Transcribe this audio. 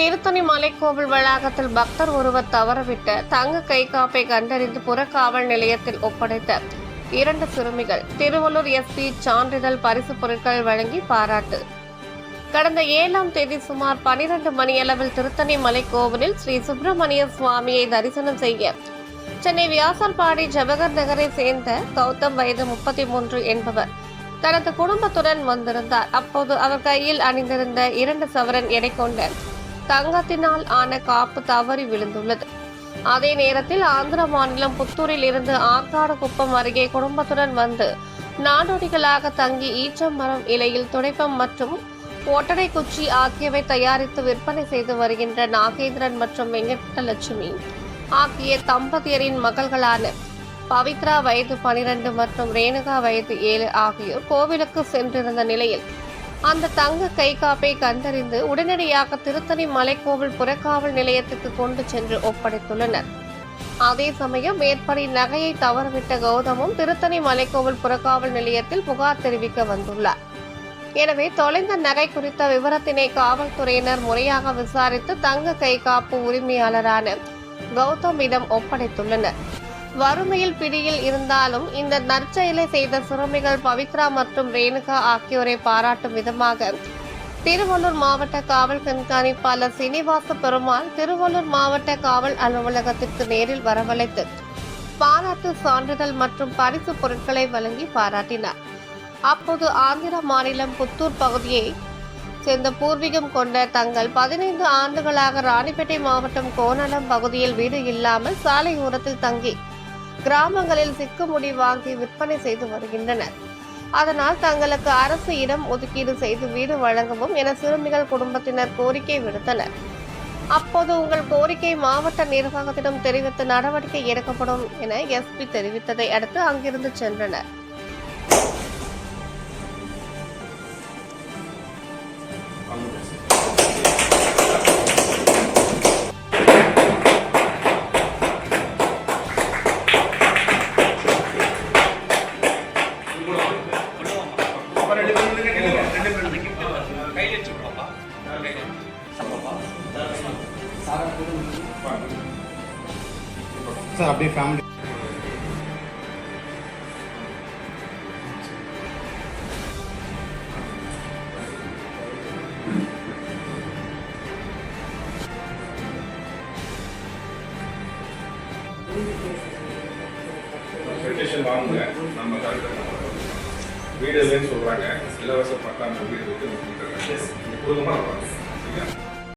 திருத்தணி மலைக்கோவில் வளாகத்தில் பக்தர் ஒருவர் தவறவிட்ட தங்க கை காப்பை கண்டறிந்து புறக்காவல் நிலையத்தில் ஒப்படைத்த இரண்டு சிறுமிகள் திருவள்ளூர் எஸ்பி சான்றிதழ் பரிசு பொருட்கள் வழங்கி பாராட்டு. கடந்த ஏழாம் தேதி சுமார் பனிரெண்டு மணியளவில் திருத்தணி மலைக்கோவிலில் ஸ்ரீ சுப்பிரமணிய சுவாமியை தரிசனம் செய்ய சென்னை வியாசர்பாடி ஜவஹர் நகரை சேர்ந்த கௌதம் வயது முப்பத்தி மூன்று என்பவர் தனது குடும்பத்துடன் வந்திருந்தார். அப்போது அவர் கையில் அணிந்திருந்த இரண்டு சவரன் எடை கொண்ட தங்கத்தினால் ஆன காப்பு தவறி விழுந்துள்ளது. அதே நேரத்தில் ஆந்திர மாநிலம் புத்தூரில் இருந்து ஆற்காடுகுப்பம் அருகே குடும்பத்துடன் வந்து நாடோடிகளாக தங்கி ஈச்சம் மரம் இலையில் துடைப்பம் மற்றும் ஒட்டடை குச்சி ஆகியவை தயாரித்து விற்பனை செய்து வருகின்ற நாகேந்திரன் மற்றும் வெங்கடலட்சுமி ஆகிய தம்பதியரின் மகள்களான பவித்ரா வயது பனிரெண்டு மற்றும் ரேணுகா வயது ஏழு ஆகியோர் கோவிலுக்கு சென்றிருந்த நிலையில் அந்த தங்க கைகாப்பை கண்டறிந்து உடனடியாக திருத்தணி மலைக்கோவில் புறக்காவல் நிலையத்துக்கு கொண்டு சென்று ஒப்படைத்துள்ளனர். அதே சமயம் மேற்படி நகையை தவறவிட்ட கௌதமும் திருத்தணி மலைக்கோவில் புறக்காவல் நிலையத்தில் புகார் தெரிவிக்க வந்துள்ளார். எனவே தொலைந்த நகை குறித்த விவரத்தினை காவல்துறையினர் முறையாக விசாரித்து தங்க கைகாப்பு உரிமையாளரான கௌதமிடம் ஒப்படைத்துள்ளனர். வறுமையில் பிடியில் இருந்தாலும் இந்த நற்செயலை செய்த சிறுமிகள் பவித்ரா மற்றும் ரேணுகா ஆகியோரை பாராட்டும் விதமாக திருவள்ளூர் மாவட்ட காவல் கண்காணிப்பாளர் சீனிவாச பெருமாள் திருவள்ளூர் மாவட்ட காவல் அலுவலகத்திற்கு நேரில் வரவழைத்து பாராட்டு சான்றிதழ் மற்றும் பரிசு பொருட்களை வழங்கி பாராட்டினார். அப்போது ஆந்திர மாநிலம் புத்தூர் பகுதியை சேர்ந்த பூர்வீகம் கொண்ட தங்கள் பதினைந்து ஆண்டுகளாக ராணிப்பேட்டை மாவட்டம் கோணலம் பகுதியில் வீடு இல்லாமல் சாலை ஓரத்தில் தங்கி கிராமங்களில் சிக்குமுடி வாங்கி விற்பனை செய்து வருகின்றனர். அதனால் தங்களுக்கு அரசு இடம் ஒதுக்கீடு செய்து வீடு வழங்கவும் என சிறுமிகள் குடும்பத்தினர் கோரிக்கை விடுத்தனர். அப்போது உங்கள் கோரிக்கை மாவட்ட நிர்வாகத்திடம் தெரிவித்து நடவடிக்கை எடுக்கப்படும் என எஸ்பி தெரிவித்ததை அடுத்து அங்கிருந்து சென்றனர். சார் அப்படியே ஃபேமிலி பெட்டிஷன் வாங்குங்க. நம்ம கரெக்டாக வீடு இல்லைன்னு சொல்கிறாங்க இலவச பத்தாண்டு வீடு இருக்கு கொடுக்கமா இருப்பாங்க